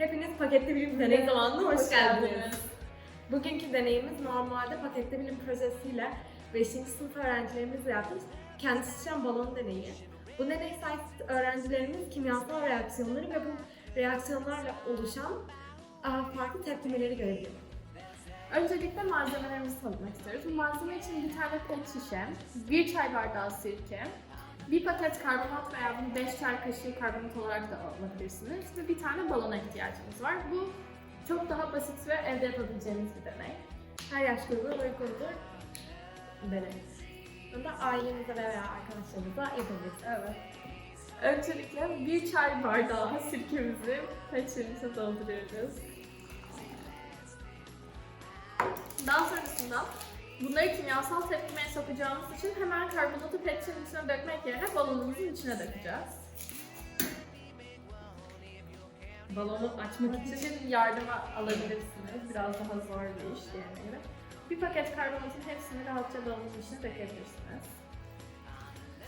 Hepiniz paketli bilim deney zamanına hoş, Hoş geldiniz. geldiniz. Bugünkü deneyimiz normalde paketli bilim projesiyle 5. sınıf öğrencilerimizle yaptığımız kendi sıçrayan balon deneyi. Bu deney sayesinde öğrencilerimiz kimyasal reaksiyonları ve bu reaksiyonlarla oluşan farklı tepkimeleri görebiliyor. Öncelikle malzemelerimizi tanıtmak istiyoruz. Bu malzeme için bir tane pet şişe, bir çay bardağı sirke, bir paket karbonat veya bunu 5 çay kaşığı karbonat olarak da alabilirsiniz ve bir tane balona ihtiyacımız var. Bu çok daha basit ve evde yapabileceğiniz bir deney. Her yaş grubuna uygundur deney. Bunu da ailenize veya arkadaşlarınıza yapabilirsiniz. Evet. Öncelikle bir çay bardağı sirkemizi pet şişemize dolduruyoruz. Daha sonrasında bunları kimyasal tepkimeye sokacağımız için hemen karbonatı pet şişenin içine dökmek yerine balonumuzun içine dökeceğiz. Balonu açmak için yardıma alabilirsiniz. Biraz daha zor bir iş diğerine göre. Bir paket karbonatın hepsini rahatça balonun içine dökebilirsiniz.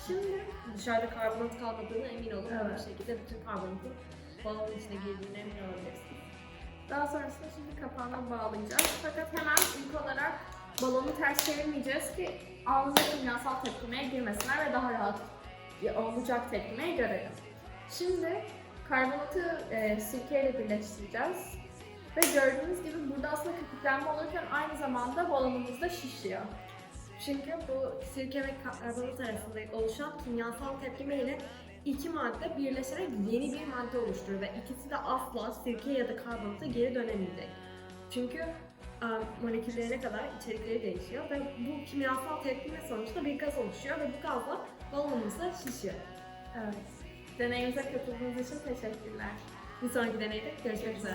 Şimdi Dışarıda karbonat kalmadığına emin olun. Evet. Bu şekilde bütün karbonatın balonun içine girdiğine emin olabilirsiniz. Daha sonrasında şimdi kapağına bağlayacağız. Fakat hemen ilk olarak balonu ters çevirmeyeceğiz ki anında kimyasal tepkimeye girmesinler ve daha rahat olacak tepkimeyi görelim. Şimdi karbonatı e, sirkeyle birleştireceğiz. Ve gördüğünüz gibi burada aslında köpüklenme olurken aynı zamanda balonumuz da şişiyor. Çünkü bu sirke ve karbonat arasında oluşan kimyasal tepkime ile iki madde birleşerek yeni bir madde oluşturur ve ikisi de asla sirke ya da karbonata geri dönemeyecek. Çünkü moleküllerine kadar içerikleri değişiyor ve bu kimyasal tepkime sonucunda bir gaz oluşuyor ve bu gazla balonumuz şişiyor. Evet. Deneyimize katıldığınız için teşekkürler. Bir sonraki deneyde görüşmek üzere.